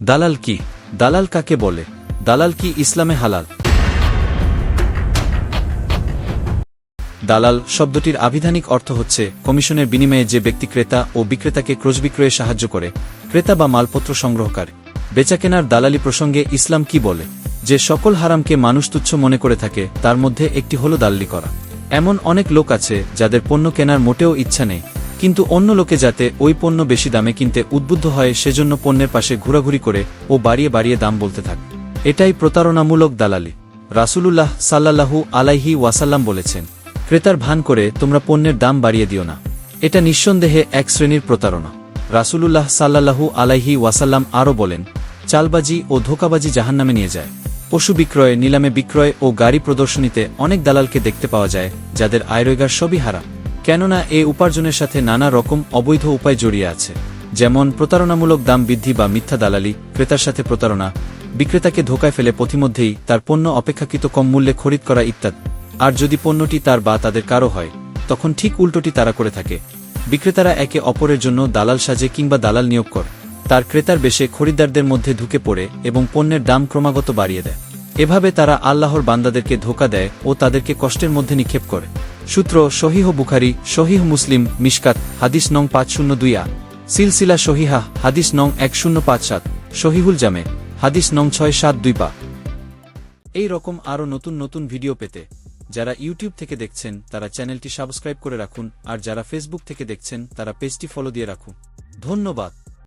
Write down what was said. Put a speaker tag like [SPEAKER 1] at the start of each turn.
[SPEAKER 1] দালাল কি? দালাল কাকে বলে? দালাল কি ইসলামে হালাল? দালাল শব্দটির আবিধানিক অর্থ হচ্ছে কমিশনের বিনিময়ে যে ব্যক্তি ক্রেতা ও বিক্রেতাকে ক্রোশবিক্রয়ে সাহায্য করে, ক্রেতা বা মালপত্র সংগ্রহকারী। বেচাকেনার দালালি প্রসঙ্গে ইসলাম কি বলে? যে সকল হারামকে মানুষ তুচ্ছ মনে করে থাকে, তার মধ্যে একটি হল দালালি করা। এমন অনেক লোক আছে যাদের পণ্য কেনার মোটেও ইচ্ছা নেই কিন্তু অন্য লোকে যাতে ওই পণ্য বেশি দামে কিনতে উদ্বুদ্ধ হয়, সেজন্য পণ্যের পাশে ঘোরাঘুরি করে ও বাড়িয়ে বাড়িয়ে দাম বলতে থাকে। এটাই প্রতারণামূলক দালালি। রাসূলুল্লাহ সাল্লাল্লাহু আলাইহি ওয়াসাল্লাম বলেছেন, ক্রেতার ভান করে তোমরা পণ্যের দাম বাড়িয়ে দিও না। এটা নিঃসন্দেহে এক শ্রেণির প্রতারণা। রাসূলুল্লাহ সাল্লাল্লাহু আলাইহি ওয়াসাল্লাম আরও বলেন, চালবাজি ও ধোকাবাজি জাহান্নামে নিয়ে যায়। পশু বিক্রয়, নিলামে বিক্রয় ও গাড়ি প্রদর্শনীতে অনেক দালালকে দেখতে পাওয়া যায়, যাদের আয়রোগার সবই হারা কেননা এ উপার্জনের সাথে নানা রকম অবৈধ উপায় জড়িয়ে আছে, যেমন প্রতারণামূলক দাম বৃদ্ধি বা মিথ্যা দালালি, ক্রেতার সাথে প্রতারণা, বিক্রেতাকে ধোকায় ফেলে পথিমধ্যেই তার পণ্য অপেক্ষাকৃত কম মূল্যে খরিদ করা ইত্যাদি। আর যদি পণ্যটি তার বা তাদের কারও হয়, তখন ঠিক উল্টোটি তারা করে থাকে। বিক্রেতারা একে অপরের জন্য দালাল সাজে কিংবা দালাল নিয়োগ করে। তার ক্রেতার বেশে খরিদ্দারদের মধ্যে ঢুকে পড়ে এবং পণ্যের দাম ক্রমাগত বাড়িয়ে দেয়। এভাবে তারা আল্লাহর বান্দাদেরকে ধোকা দেয় ও তাদেরকে কষ্টের মধ্যে নিক্ষেপ করে। সূত্র শহীহ বুখারি শহীহ মুসলিম, মিশকাত, হাদিস নং পাঁচ শূন্য দুই আ। সিলসিলা শহীহা হাদিস নং এক শূন্য পাঁচ সাত শহীহুল জামে, হাদিস নং ছয় সাত দুই পা। এই রকম আরও নতুন নতুন ভিডিও পেতে, যারা ইউটিউব থেকে দেখছেন, তারা চ্যানেলটি সাবস্ক্রাইব করে রাখুন, আর যারা ফেসবুক থেকে দেখছেন, তারা পেজটি ফলো দিয়ে রাখুন। ধন্যবাদ।